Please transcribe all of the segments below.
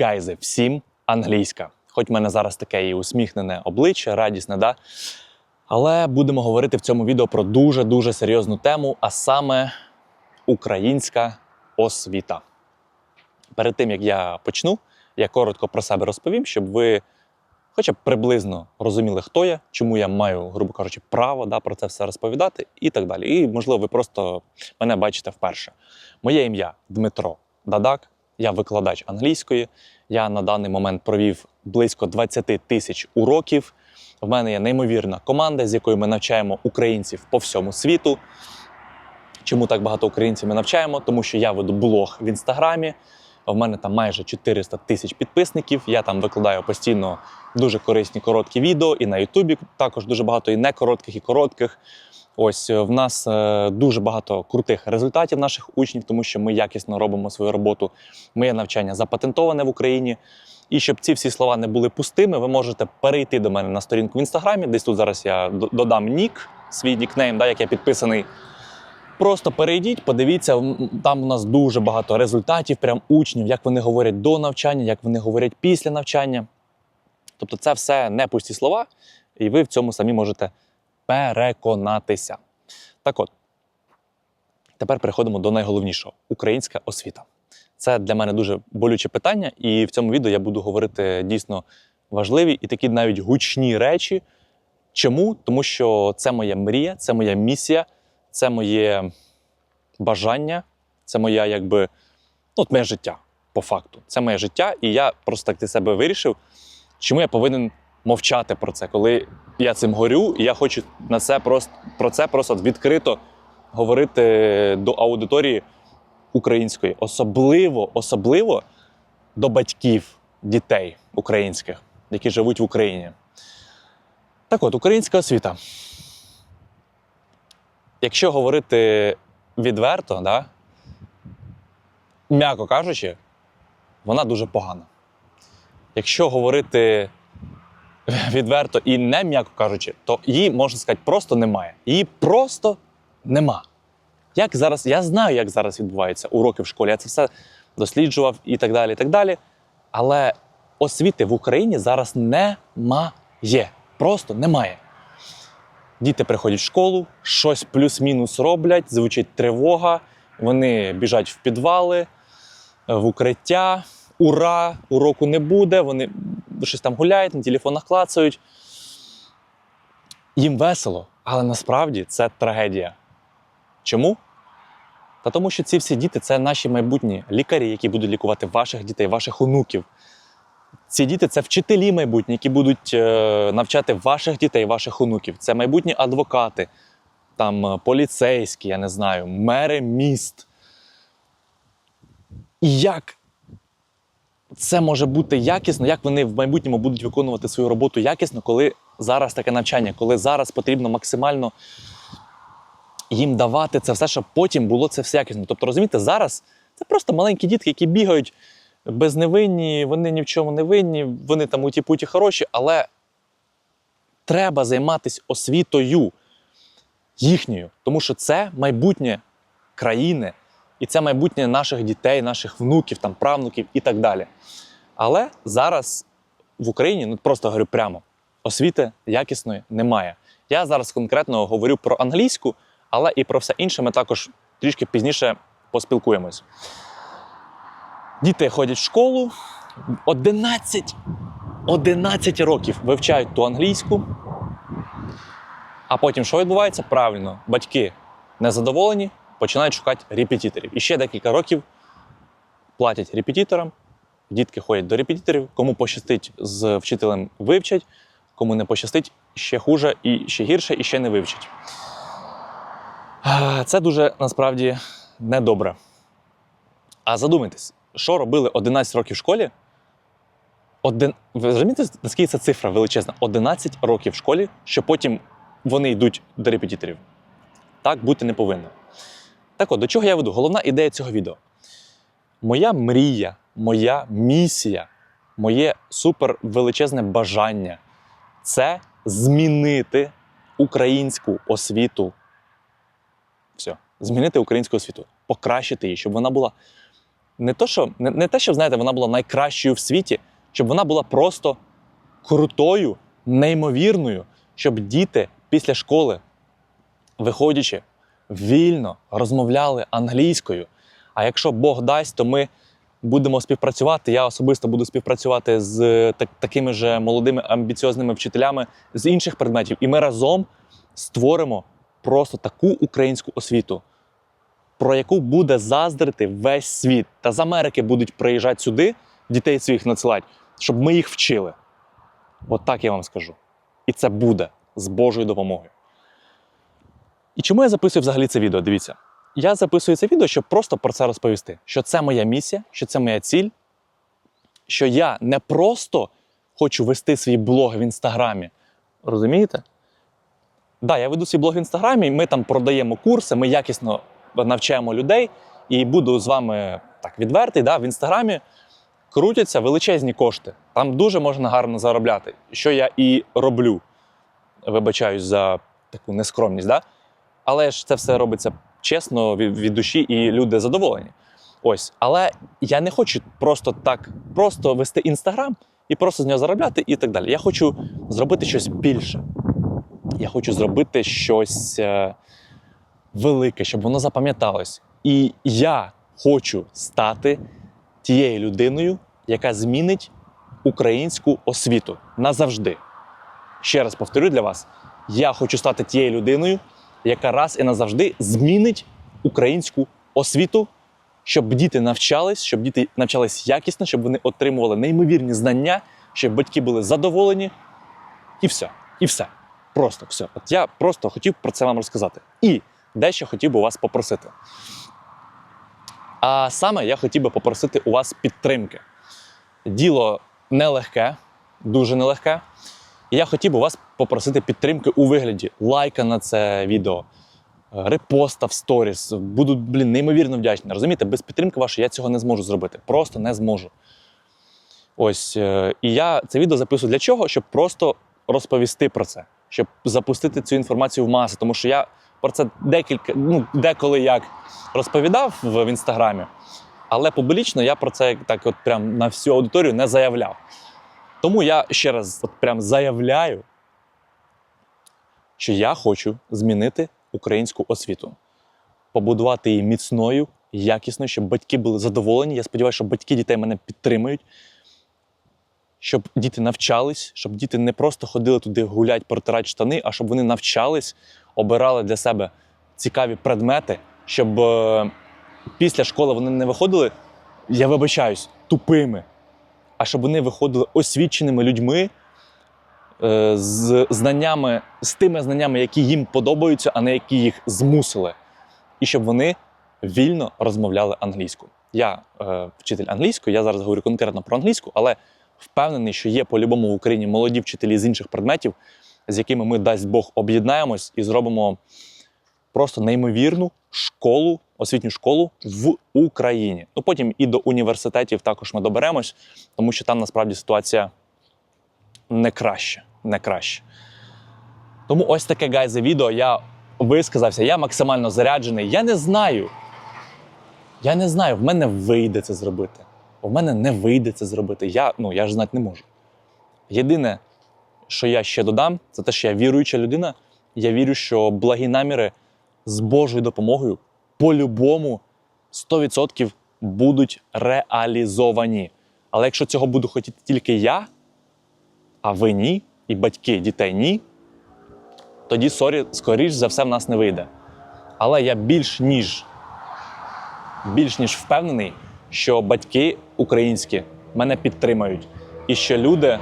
гайзи, всім англійська. Хоч в мене зараз таке і усміхнене обличчя, радісне, да? Але будемо говорити в цьому відео про дуже-дуже серйозну тему, а саме українська освіта. Перед тим як я почну, я коротко про себе розповім, щоб ви хоча б приблизно розуміли, хто я, чому я маю, грубо кажучи, право да, про це все розповідати і так далі. І, можливо, ви просто мене бачите вперше. Моє ім'я Дмитро Дадак, я викладач англійської. Я на даний момент провів близько 20 тисяч уроків. В мене є неймовірна команда, з якою ми навчаємо українців по всьому світу. Чому так багато українців ми навчаємо? Тому що я веду блог в інстаграмі. В мене там майже 400 тисяч підписників. Я там викладаю постійно дуже корисні короткі відео, і на Ютубі також дуже багато і не коротких, і коротких. Ось е, в нас е, дуже багато крутих результатів наших учнів, тому що ми якісно робимо свою роботу. Моє навчання запатентоване в Україні. І щоб ці всі слова не були пустими, ви можете перейти до мене на сторінку в інстаграмі. Десь тут зараз я додам нік, свій нікнейм, да, як я підписаний. Просто перейдіть, подивіться, там у нас дуже багато результатів, прям учнів, як вони говорять до навчання, як вони говорять після навчання. Тобто, це все не пусті слова, і ви в цьому самі можете переконатися. Так от, тепер переходимо до найголовнішого українська освіта. Це для мене дуже болюче питання, і в цьому відео я буду говорити дійсно важливі і такі навіть гучні речі. Чому? Тому що це моя мрія, це моя місія, це моє бажання, це моя, якби, ну, от моє життя по факту. Це моє життя, і я просто так для себе вирішив, чому я повинен мовчати про це, коли я цим горю, і я хочу на це просто, про це просто відкрито говорити до аудиторії української, особливо, особливо до батьків дітей українських, які живуть в Україні. Так от, українська освіта. Якщо говорити відверто, да, м'яко кажучи, вона дуже погана. Якщо говорити відверто і не м'яко кажучи, то її, можна сказати, просто немає. Її просто нема. Як зараз, я знаю, як зараз відбуваються уроки в школі, я це все досліджував і так далі. і так далі. Але освіти в Україні зараз немає. Просто немає. Діти приходять в школу, щось плюс-мінус роблять, звучить тривога, вони біжать в підвали, в укриття. Ура! Уроку не буде, вони щось там гуляють, на телефонах клацають. Їм весело, але насправді це трагедія. Чому? Та тому, що ці всі діти це наші майбутні лікарі, які будуть лікувати ваших дітей, ваших онуків. Ці діти це вчителі майбутні, які будуть е, навчати ваших дітей, ваших онуків. Це майбутні адвокати, там е, поліцейські, я не знаю, мери міст. І як це може бути якісно, як вони в майбутньому будуть виконувати свою роботу якісно, коли зараз таке навчання, коли зараз потрібно максимально їм давати це все, щоб потім було це все якісно. Тобто, розумієте, зараз це просто маленькі дітки, які бігають безневинні, вони ні в чому не винні, вони там уті-путі хороші, але треба займатися освітою їхньою, тому що це майбутнє країни, і це майбутнє наших дітей, наших внуків, там, правнуків і так далі. Але зараз в Україні, ну просто говорю прямо, освіти якісної немає. Я зараз конкретно говорю про англійську, але і про все інше ми також трішки пізніше поспілкуємось. Діти ходять в школу 11, 11 років вивчають ту англійську. А потім що відбувається? Правильно, батьки незадоволені, починають шукати репетиторів. І ще декілька років платять репетиторам, дітки ходять до репетиторів, кому пощастить з вчителем вивчать, кому не пощастить ще хуже, і ще гірше, і ще не вивчать. Це дуже насправді недобре. А задумайтесь, що робили 11 років в школі? Один... Ви розумієте, наскільки ця цифра величезна? 11 років в школі, що потім вони йдуть до репетиторів. Так бути не повинно. Так от, до чого я веду? Головна ідея цього відео. Моя мрія, моя місія, моє супер величезне бажання це змінити українську освіту. Все. Змінити українську освіту, покращити її, щоб вона була не то, що не, не те, щоб знаєте, вона була найкращою в світі, щоб вона була просто крутою, неймовірною, щоб діти після школи, виходячи, вільно розмовляли англійською. А якщо Бог дасть, то ми будемо співпрацювати. Я особисто буду співпрацювати з так, такими ж молодими амбіціозними вчителями з інших предметів, і ми разом створимо просто таку українську освіту, про яку буде заздрити весь світ. Та з Америки будуть приїжджати сюди, дітей своїх надсилати, щоб ми їх вчили. От так я вам скажу. І це буде з Божою допомогою. І чому я записую взагалі це відео? Дивіться. Я записую це відео, щоб просто про це розповісти. Що це моя місія, що це моя ціль, що я не просто хочу вести свій блог в інстаграмі. Розумієте? Так, да, я веду свій блог в інстаграмі, ми там продаємо курси, ми якісно навчаємо людей, і буду з вами так відвертий, да, в інстаграмі крутяться величезні кошти. Там дуже можна гарно заробляти, що я і роблю. Вибачаюсь за таку нескромність, да? Але ж це все робиться чесно від, душі, і люди задоволені. Ось, але я не хочу просто так, просто вести інстаграм і просто з нього заробляти і так далі. Я хочу зробити щось більше. Я хочу зробити щось е, велике, щоб воно запам'яталось. І я хочу стати тією людиною, яка змінить українську освіту назавжди. Ще раз повторю для вас: я хочу стати тією людиною, яка раз і назавжди змінить українську освіту, щоб діти навчались, щоб діти навчались якісно, щоб вони отримували неймовірні знання, щоб батьки були задоволені. І все. І все. Просто все. От я просто хотів про це вам розказати. І дещо хотів би вас попросити. А саме я хотів би попросити у вас підтримки. Діло нелегке, дуже нелегке. І я хотів би вас попросити підтримки у вигляді лайка на це відео, репоста в сторіс. Буду, блін, неймовірно вдячний. Розумієте, без підтримки вашої я цього не зможу зробити. Просто не зможу. Ось. е, І я це відео записую для чого? Щоб просто розповісти про це, щоб запустити цю інформацію в маси. Тому що я про це декілька, ну, деколи як розповідав в інстаграмі, але публічно я про це так, от прям на всю аудиторію не заявляв. Тому я ще раз от прям заявляю, що я хочу змінити українську освіту, побудувати її міцною, якісною, щоб батьки були задоволені. Я сподіваюся, що батьки дітей мене підтримують, щоб діти навчались, щоб діти не просто ходили туди гулять, протирати штани, а щоб вони навчались, обирали для себе цікаві предмети, щоб е, після школи вони не виходили, я вибачаюсь, тупими а щоб вони виходили освіченими людьми е, з знаннями, з тими знаннями, які їм подобаються, а не які їх змусили. І щоб вони вільно розмовляли англійською. Я е, вчитель англійської, я зараз говорю конкретно про англійську, але впевнений, що є по-любому в Україні молоді вчителі з інших предметів, з якими ми дасть Бог об'єднаємось і зробимо просто неймовірну школу, освітню школу в Україні. Ну потім і до університетів також ми доберемось, тому що там насправді ситуація не краща. Не краща. Тому ось таке гайзе відео. Я висказався, я максимально заряджений. Я не знаю. Я не знаю, в мене вийде це зробити. У мене не вийде це зробити. Я, ну, я ж знати не можу. Єдине, що я ще додам, це те, що я віруюча людина. Я вірю, що благі наміри з Божою допомогою по-любому 100% будуть реалізовані. Але якщо цього буду хотіти тільки я, а ви ні, і батьки дітей ні, тоді сорі, скоріш за все в нас не вийде. Але я більш ніж, більш ніж впевнений, що батьки українські мене підтримають. І що люди.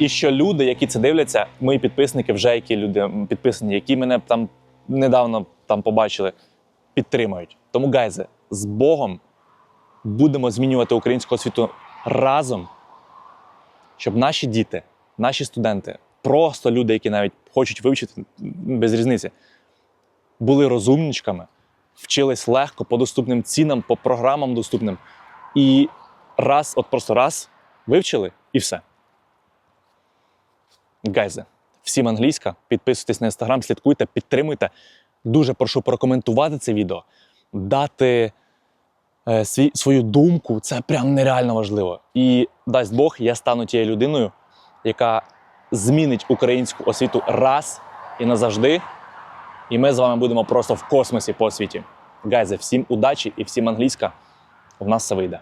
І що люди, які це дивляться, мої підписники, вже які люди підписані, які мене там недавно там побачили, підтримують. Тому, гайзе, з Богом будемо змінювати українську освіту разом, щоб наші діти, наші студенти, просто люди, які навіть хочуть вивчити без різниці, були розумничками, вчились легко, по доступним цінам, по програмам доступним. І раз, от просто раз вивчили і все. Гайзе, всім англійська. Підписуйтесь на інстаграм, слідкуйте, підтримуйте. Дуже прошу прокоментувати це відео. дати е, свій, свою думку, це прям нереально важливо. І дасть Бог, я стану тією людиною, яка змінить українську освіту раз і назавжди. І ми з вами будемо просто в космосі по освіті. Гайзе, всім удачі і всім англійська. В нас все вийде.